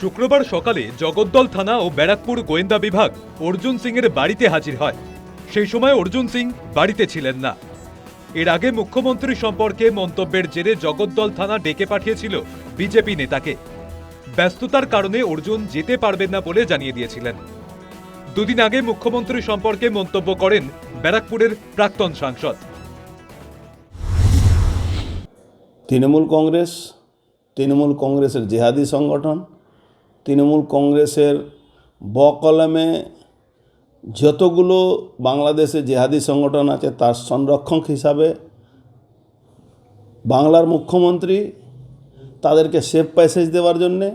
শুক্রবার সকালে জগদ্দল থানা ও ব্যারাকপুর গোয়েন্দা বিভাগ অর্জুন সিংয়ের বাড়িতে হাজির হয়। সেই সময় অর্জুন সিং বাড়িতে ছিলেন না। এর আগে মুখ্যমন্ত্রী সম্পর্কে মন্তব্যের জেরে জগদ্দল থানা ডেকে পাঠিয়েছিল বিজেপি নেতাকে। ব্যস্ততার কারণে অর্জুন যেতে পারবেন না বলে জানিয়ে দিয়েছিলেন। দুদিন আগে মুখ্যমন্ত্রী সম্পর্কে মন্তব্য করেন ব্যারাকপুরের প্রাক্তন সাংসদ। তৃণমূল কংগ্রেস, তৃণমূল কংগ্রেসের জেহাদি সংগঠন তৃণমূল কংগ্রেসের ব কলমে যতগুলো বাংলাদেশে জেহাদি সংগঠন আছে তার সংরক্ষক হিসাবে বাংলার মুখ্যমন্ত্রী তাদেরকে সেফ প্যাসেজ দেওয়ার জন্যে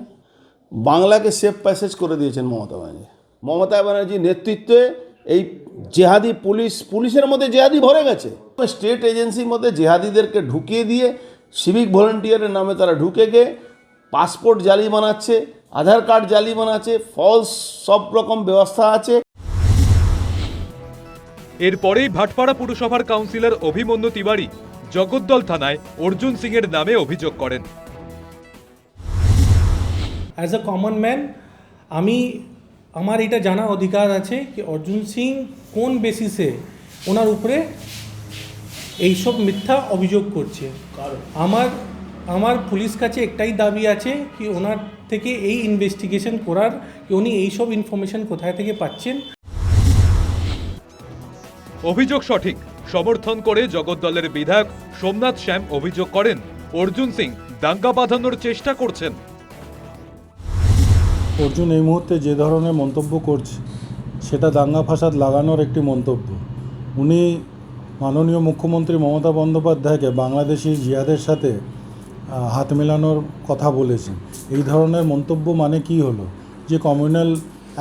বাংলাকে সেফ প্যাসেজ করে দিয়েছেন মমতা ব্যানার্জি। মমতা ব্যানার্জির নেতৃত্বে এই জেহাদি পুলিশ, পুলিশের মধ্যে জেহাদি ভরে গেছে। স্টেট এজেন্সির মধ্যে জেহাদিদেরকে ঢুকিয়ে দিয়ে সিভিক ভলেন্টিয়ারের নামে তারা ঢুকে গিয়ে পাসপোর্ট জালি বানাচ্ছে। আধার কার্ড জালি বানাচ্ছে ফলস সব রকম ব্যবস্থা আছে। এরপরেই ভাটপাড়া পুরসভার কাউন্সিলর অভিমন্যু তিওয়ারি জগদ্দল থানায় অর্জুন সিংয়ের নামে অভিযোগ করেন। অ্যাজ আ কমন ম্যান আমি আমার এটা জানা অধিকার আছে কি অর্জুন সিং কোন বেসিসে ওনার উপরে এইসব মিথ্যা অভিযোগ করছে। আমার আমার পুলিশ কাছে একটাই দাবি আছে কি ওনার থেকে এই ইনভেস্টিগেশন করার কি উনি এইসব ইনফরমেশন কোথায় থেকে পাচ্ছেন? অভিযোগ সঠিক। সমর্থন করে জগদ্দলের বিধায়ক সোমনাথ শ্যাম অভিযোগ করেন অর্জুন সিং দাঙ্গা বাঁধানোর চেষ্টা করছেন। অর্জুন এই মুহূর্তে যে ধরনের মন্তব্য করছে সেটা দাঙ্গা ফাসাদ লাগানোর একটি মন্তব্য। উনি মাননীয় মুখ্যমন্ত্রী মমতা বন্দ্যোপাধ্যায়কে বাংলাদেশি জিয়াদের সাথে হাত মেলানোর কথা বলেছেন। এই ধরনের মন্তব্য মানে কি হলো? যে কমিউনাল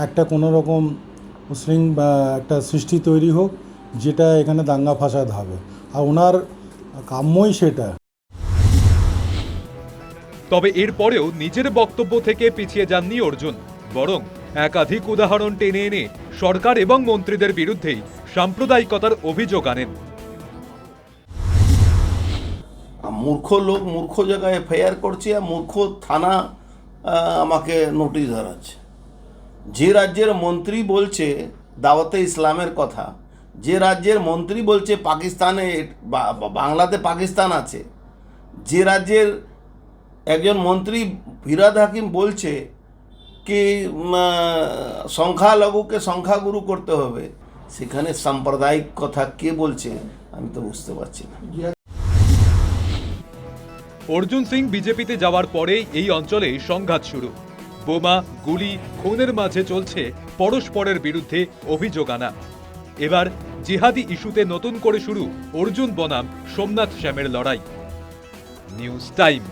একটা কোনো রকম উশৃং বা একটা সৃষ্টি তৈরি হোক, যেটা এখানে দাঙ্গা ফাসাদ হবে। আর ওনার কাম্যই সেটা। তবে এরপরেও নিজের বক্তব্য থেকে পিছিয়ে যাননি অর্জুন, বরং একাধিক উদাহরণ টেনে এনে সরকার এবং মন্ত্রীদের বিরুদ্ধেই সাম্প্রদায়িকতার অভিযোগ আনেন। মূর্খ লোক, মূর্খ জায়গায় এফআইআর করছে আর মূর্খ থানা আমাকে নোটিশ ধরাচ্ছে। যে রাজ্যের মন্ত্রী বলছে দাওয়াতে ইসলামের কথা, যে রাজ্যের মন্ত্রী বলছে পাকিস্তানে বাংলাতে পাকিস্তান আছে, যে রাজ্যের একজন মন্ত্রী ফিরাদ হাকিম বলছে কি সংখ্যালঘুকে সংখ্যাগুরু করতে হবে, সেখানে সাম্প্রদায়িক কথা কে বলছে আমি তো বুঝতে পারছি না। অর্জুন সিং বিজেপিতে যাওয়ার পরে এই অঞ্চলে সংঘাত শুরু। বোমা, গুলি, খুনের মাঝে চলছে পরস্পরের বিরুদ্ধে অভিযোগ আনা। এবার জিহাদি ইস্যুতে নতুন করে শুরু অর্জুন বনাম সোমনাথ শ্যামের লড়াই। News time.